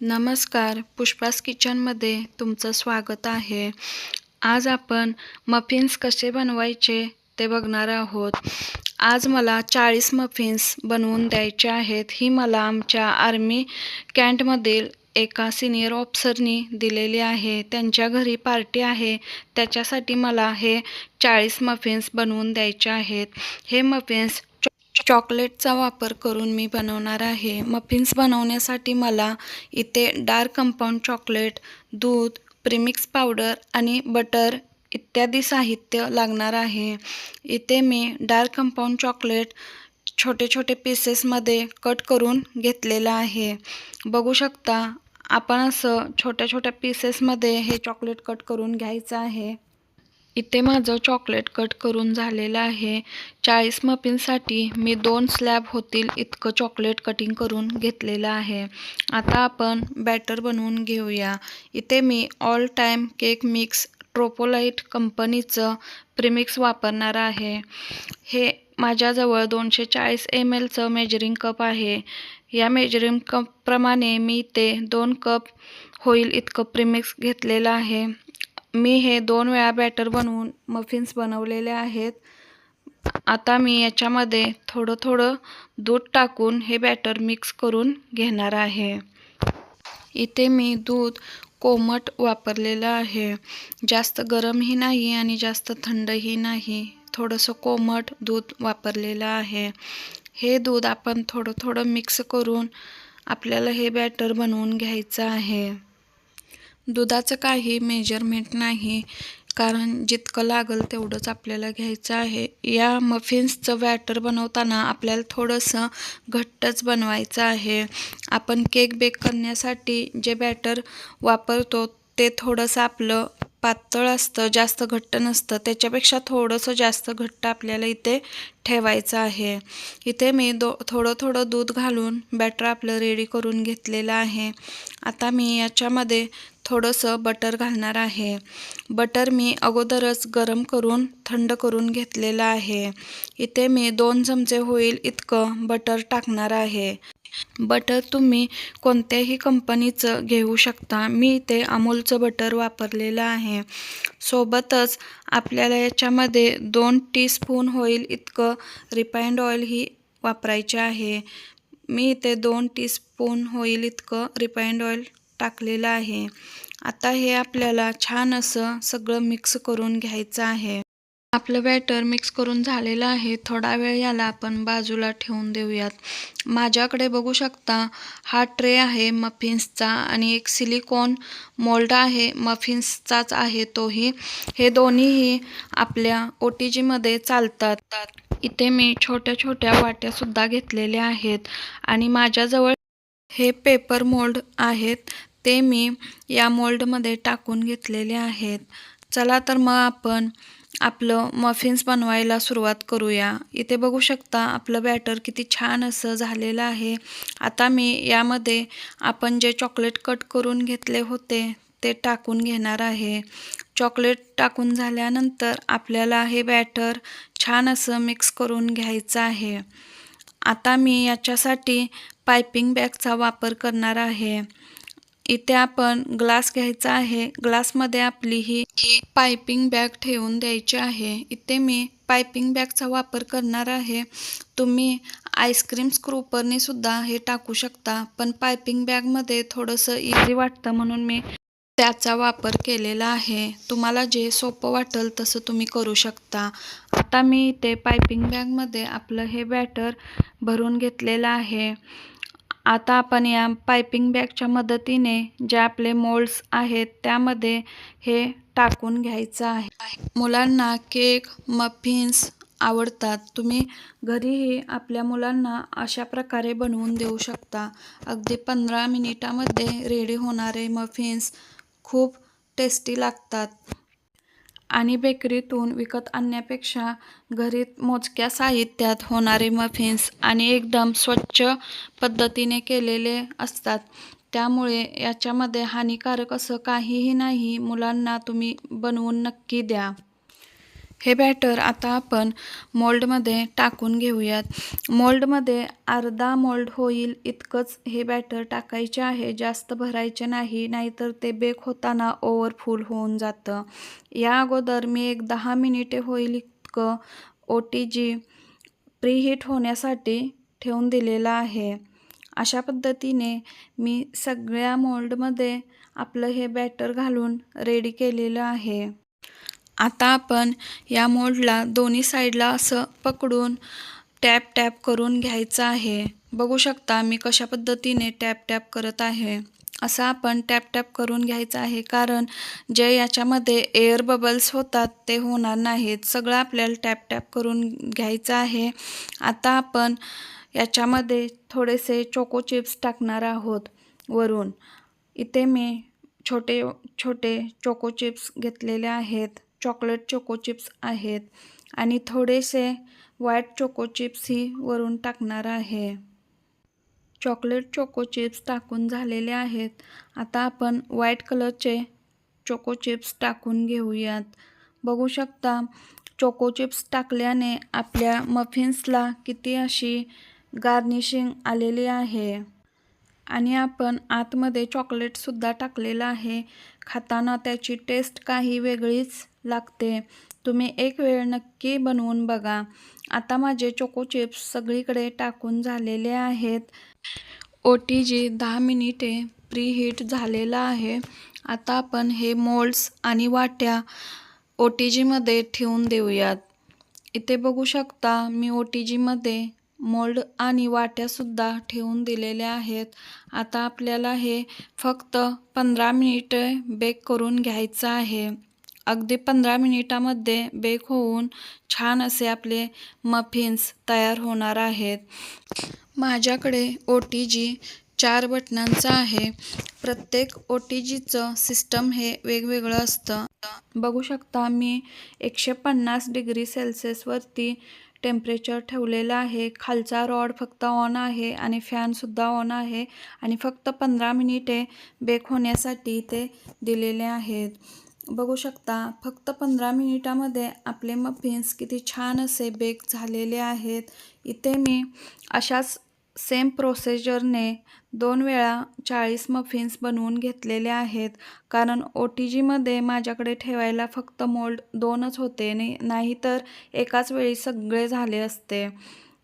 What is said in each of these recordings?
नमस्कार. पुष्पास किचनमध्ये तुमचं स्वागत आहे. आज आपण मफिन्स कसे बनवायचे ते बघणार आहोत. आज मला चाळीस मफिन्स बनवून द्यायचे आहेत. ही मला आमच्या आर्मी कॅन्टमधील एका सिनियर ऑफिसरनी दिलेली आहे. त्यांच्या घरी पार्टी आहे. त्याच्यासाठी मला हे चाळीस मफिन्स बनवून द्यायचे आहेत. हे मफिन्स चॉकलेटचा वापर करून मी बनवणार आहे. मफिन्स बनवण्यासाठी मला इथे डार्क कंपाऊंड चॉकलेट दूध प्रीमिक्स पावडर आणि बटर इत्यादी साहित्य लागणार आहे. इथे मी डार्क कंपाऊंड चॉकलेट छोटे छोटे पीसेसमध्ये कट करून घेतलेलं आहे. बघू शकता आपण असं छोट्या छोट्या पीसेसमध्ये हे चॉकलेट कट करून घ्यायचं आहे. इथे माझं चॉकलेट कट करून झालेलं आहे. चाळीस मफिनसाठी मी दोन स्लॅब होतील इतकं चॉकलेट कटिंग करून घेतलेलं आहे. आता आपण बॅटर बनवून घेऊया. इथे मी all time cake mix Tropolite कंपनीचं प्रिमिक्स वापरणार आहे. हे माझ्याजवळ दोनशे चाळीस एम एलचं मेजरिंग कप आहे. या मेजरिंग कपप्रमाणे मी ते दोन कप होईल इतकं प्रिमिक्स घेतलेलं आहे. मी हे दोन वेळा बॅटर बनवून मफिन्स बनवलेले आहेत. आता मी याच्यामध्ये थोडं थोडं दूध टाकून हे बॅटर मिक्स करून घेणार आहे. इथे मी दूध कोमट वापरलेलं आहे. जास्त गरमही नाही आणि जास्त थंडही नाही. थोडंसं कोमट दूध वापरलेलं आहे. हे दूध आपण थोडं थोडं मिक्स करून आपल्याला हे बॅटर बनवून घ्यायचं आहे. दुधाचं काही मेजरमेंट नाही. कारण जितकं लागेल तेवढंच आपल्याला घ्यायचं आहे. या मफिन्सचं बॅटर बनवताना आपल्याला थोडंसं घट्टच बनवायचं आहे. आपण केक बेक करण्यासाठी जे बॅटर वापरतो ते थोडंसं आपलं पातळ असतं जास्त घट्ट नसतं. त्याच्यापेक्षा थोडंसं जास्त घट्ट आपल्याला इथे ठेवायचं आहे. इथे मी दो थोडं थोडं दूध घालून बॅटर आपलं रेडी करून घेतलेलं आहे. आता मी याच्यामध्ये थोडंसं बटर घालणार आहे. बटर मी अगोदरच गरम करून थंड करून घेतलेलं आहे. इथे मी दोन चमचे होईल इतकं बटर टाकणार आहे. बटर तुम्ही कोणत्याही कंपनीचं घेऊ शकता. मी इथे अमूलचं बटर वापरलेलं आहे. सोबतच आपल्याला याच्यामध्ये दोन टीस्पून होईल इतकं रिफाईंड ऑइल ही वापरायचे आहे. मी इथे दोन टीस्पून होईल इतकं रिफाईंड ऑइल टाकलेलं आहे. आता हे आपल्याला छान असं सगळं मिक्स करून घ्यायचं आहे. आपलं बॅटर मिक्स करून झालेलं आहे. थोडा वेळ याला आपण बाजूला ठेवून देऊयात. माझ्याकडे बघू शकता हा ट्रे आहे मफिन्सचा आणि एक सिलिकॉन मोल्ड आहे. मफिन्सचाच आहे तोही. हे दोन्हीही आपल्या ओ टी जीमध्ये चालतात. इथे मी छोट्या छोट्या वाट्यासुद्धा घेतलेल्या आहेत. आणि माझ्याजवळ हे पेपर मोल्ड आहेत. ते मी या मोल्डमध्ये टाकून घेतलेले आहेत. चला तर मग आपण आपलं मफिन्स बनवायला सुरुवात करूया. इथे बघू शकता आपलं बॅटर किती छान असं झालेलं आहे. आता मी यामध्ये आपण जे चॉकलेट कट करून घेतले होते ते टाकून घेणार आहे. चॉकलेट टाकून झाल्यानंतर आपल्याला हे बॅटर छान असं मिक्स करून घ्यायचं आहे. आता मी याच्यासाठी पायपिंग बॅगचा वापर करणार आहे. इथे आपण ग्लास घ्यायचा आहे. ग्लासमध्ये आपली ही पायपिंग बॅग ठेवून द्यायची आहे. इथे मी पायपिंग बॅगचा वापर करणार आहे. तुम्ही आईस्क्रीम स्क्रूपरने सुद्धा हे टाकू शकता. पण पायपिंग बॅगमध्ये थोडंसं इझी वाटतं म्हणून मी त्याचा वापर केलेला आहे. तुम्हाला जे सोपं वाटेल तसं तुम्ही करू शकता. आता मी इथे पायपिंग बॅगमध्ये आपलं हे बॅटर भरून घेतलेलं आहे. आता आपण या पायपिंग बॅगच्या मदतीने जे आपले मोल्ड्स आहेत त्यामध्ये हे टाकून घ्यायचं आहे. मुलांना केक मफिन्स आवडतात. तुम्ही घरीही आपल्या मुलांना अशा प्रकारे बनवून देऊ शकता. अगदी पंधरा मिनिटामध्ये रेडी होणारे मफिन्स खूप टेस्टी लागतात. आणि बेकरीतून विकत आणण्यापेक्षा घरी मोजक्या साहित्यात होणारे मफिन्स आणि एकदम स्वच्छ पद्धतीने केलेले असतात. त्यामुळे याच्यामध्ये हानिकारक असं काहीही नाही. मुलांना तुम्ही बनवून नक्की द्या. हे बॅटर आता आपण मोल्डमध्ये टाकून घेऊयात. मोल्डमध्ये अर्धा मोल्ड होईल इतकंच हे बॅटर टाकायचे आहे जास्त भरायचे नाही नाहीतर ते बेक होताना ओव्हरफुल होऊन जातं. या अगोदर मी एक दहा मिनिटे होईल इतकं ओ टी जी प्रीहीट होण्यासाठी ठेवून दिलेलं आहे. अशा पद्धतीने मी सगळ्या मोल्डमध्ये आपलं हे बॅटर घालून रेडी केलेलं आहे. आता आपण या मोडला दोन्ही साईडला असं पकडून टॅप टॅप करून घ्यायचं आहे. बघू शकता मी कशा पद्धतीने टॅप टॅप करत आहे. असं आपण टॅप टॅप करून घ्यायचं आहे कारण जे याच्यामध्ये एअर बबल्स होतात ते होणार नाहीत. सगळं आपल्याला टॅप टॅप करून घ्यायचं आहे. आता आपण याच्यामध्ये थोडेसे चोको चिप्स टाकणार आहोत वरून. इथे मी छोटे छोटे चोको चिप्स घेतलेले आहेत. चॉकलेट चोको चिप्स आहेत आणि थोडेसे व्हाईट चोको चिप्सही वरून टाकणार आहे. चॉकलेट चोको चिप्स टाकून झालेले आहेत. आता आपण व्हाईट कलरचे चोको चिप्स टाकून घेऊयात. बघू शकता चोको चिप्स टाकल्याने आपल्या मफिन्सला किती अशी गार्निशिंग आलेली आहे. आणि आपण आतमध्ये चॉकलेटसुद्धा टाकलेलं आहे. खाताना त्याची टेस्ट काही वेगळीच लागते. तुम्ही एक वेळ नक्की बनवून बघा. आता माझे चोको चिप्स सगळीकडे टाकून झालेले आहेत. ओ टी जी दहा मिनिटे प्रीहीट झालेलं आहे. आता आपण हे मोल्ड्स आणि वाट्या ओ टी जीमध्ये ठेवून देऊयात. इथे बघू शकता मी ओ टी जीमध्ये मोल्ड आणि वाट्यासुद्धा ठेवून दिलेल्या आहेत. आता आपल्याला हे फक्त पंधरा मिनिटे बेक करून घ्यायचं आहे. अगदी पंधरा मिनिटामध्ये बेक होऊन छान असे आपले मफिन्स तयार होणार आहेत. माझ्याकडे ओ टी जी चार बटनांचं आहे. प्रत्येक ओ टी जीचं सिस्टम हे वेगवेगळं असतं. बघू शकता मी एकशे पन्नास डिग्री सेल्सिअसवरती टेम्परेचर ठेवलेलं आहे. खालचा रॉड फक्त ऑन आहे आणि फॅनसुद्धा ऑन आहे. आणि फक्त पंधरा मिनिटे बेक होण्यासाठी ते दिलेले आहेत. बघू शकता फक्त पंधरा मिनिटामध्ये आपले मफिन्स किती छान असे बेक झालेले आहेत. इथे मी अशाच सेम प्रोसेजरने दोन वेळा चाळीस मफिन्स बनवून घेतलेले आहेत. कारण ओ टी जीमध्ये माझ्याकडे ठेवायला फक्त मोल्ड दोनच होते नाही तर एकाच वेळी सगळे झाले असते.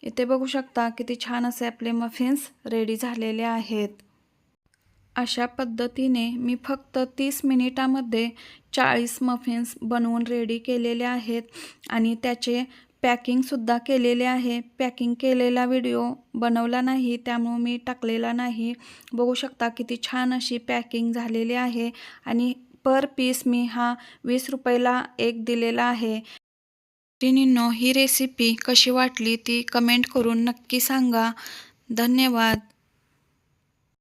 इथे बघू शकता किती छान असे आपले मफिन्स रेडी झालेले आहेत. अशा पद्धतीने मी फक्त तीस मिनिटामध्ये चाळीस मफिन्स बनवून रेडी केलेले आहेत आणि त्याचे पॅकिंगसुद्धा केलेले आहे. पॅकिंग केलेला व्हिडिओ बनवला नाही त्यामुळं मी टाकलेला नाही. बघू शकता किती छान अशी पॅकिंग झालेली आहे आणि पर पीस मी हा वीस रुपयाला एक दिलेला आहे. तिनींनो ही रेसिपी कशी वाटली ती कमेंट करून नक्की सांगा. धन्यवाद.